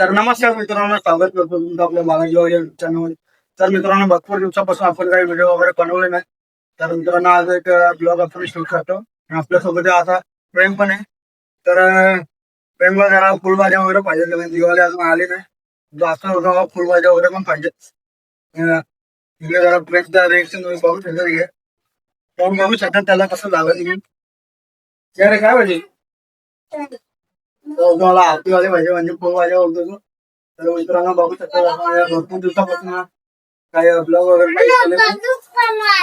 तर नमस्कार मित्रांनो स्वागत करतो तुमचं आपल्या बालाजी चॅनल तर मित्रांनो भरपूर दिवसापासून आपण काही व्हिडिओ वगैरे बनवले नाही. तर मित्रांनो आज एक ब्लॉग आपण शूट करतो. आणि आपल्यासोबत आता प्रेम पण आहे. तर अं, प्रेमला जरा फुलभाज्या वगैरे पाहिजे कारण दिवाळी अजून आली नाही. जास्त फुलभाज्या वगैरे पण पाहिजे. इकडे जरा प्रेमचा रिएक्शन तुम्ही बघू शकता घे पण बघू शकता त्याला कसं लागत काय रे काय पाहिजे तुम्हाला आरतीवाले म्हणजे तर मित्रांनो बघू शकता भरपूर दिवसापासून काही ब्लॉग वगैरे.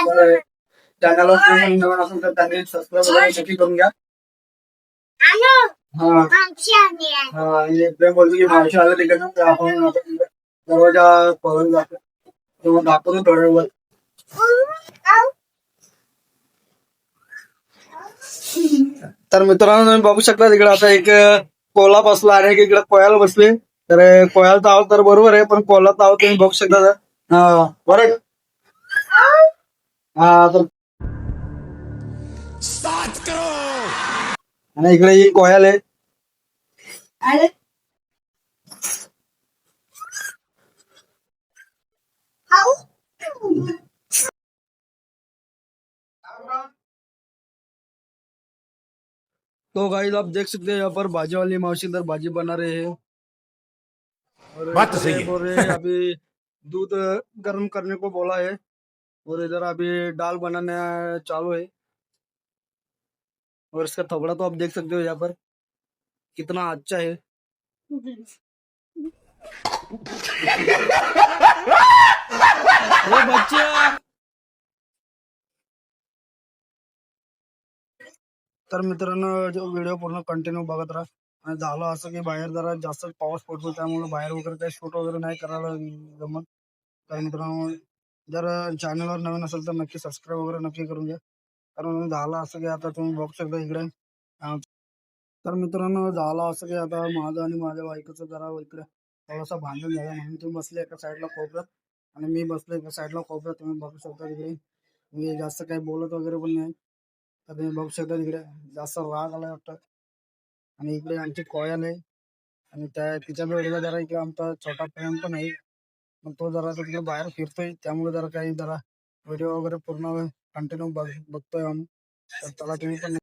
तर चॅनलवर तुम्ही नवीन असेल तर त्यांनी सबस्क्राईब वगैरे नक्की करून घ्या. हा. हा बोलतो की मावशी आलं आपण आता तिकडे दरवाजा पळून जातो. तेव्हा दाखवतो थोड्या वेळ तर मित्रांनो तुम्ही बघू शकता तिकडे आता एक कोला बसला आणि एक इकडे कोयाला बसले. तर कोयाला तर आहोत तर बरोबर आहे पण कोला तर आहोत तुम्ही बघू शकता. हा बरं हा तर आणि इकडे ही कोयल आहे. तो गाइस आप देख सकते हैं यहाँ पर भाजी वाली मौसी इधर भाजी बना रहे हैं। और बात तो सही है। बोल अभी दूध गर्म करने को बोला है और इधर अभी दाल बनाने चालू है। और इसका थोबड़ा तो आप देख सकते हो यहाँ पर कितना अच्छा है। तर मित्रांनो जो व्हिडिओ पूर्ण कंटिन्यू बघत राहा. आणि झालं असं की बाहेर जरा जास्त पाऊस पडतो त्यामुळे बाहेर वगैरे काही शूट वगैरे नाही करायला जमत. तर मित्रांनो जर चॅनलवर नवीन असेल तर नक्की सबस्क्राईब वगैरे नक्की करून घ्या. कारण झालं असं की आता तुम्ही बघू शकता इकडे. तर मित्रांनो झालं असं की आता माझं आणि माझ्या बायकोचं जरा इकडे थोडासा भांडण झालं. म्हणून तुम्ही बसले एका साईडला कोपऱ्यात आणि मी बसलो एका साईडला कोपऱ्यात तुम्ही बघू शकता तिकडे. मी जास्त काही बोलत वगैरे पण नाही. तुम्ही बघू शकता तिकडे जास्त राग आलाय वाटतं. आणि इकडे आमची कोयल आहे आणि त्या तिच्या वेळेला जरा इकडे आमचा छोटा प्रेम पण आहे. मग तो जरा तिकडे बाहेर फिरतोय. त्यामुळे जरा काही जरा व्हिडिओ वगैरे पूर्ण कंटिन्यू बघ बघतोय आम्ही. तर त्याला तुम्ही पण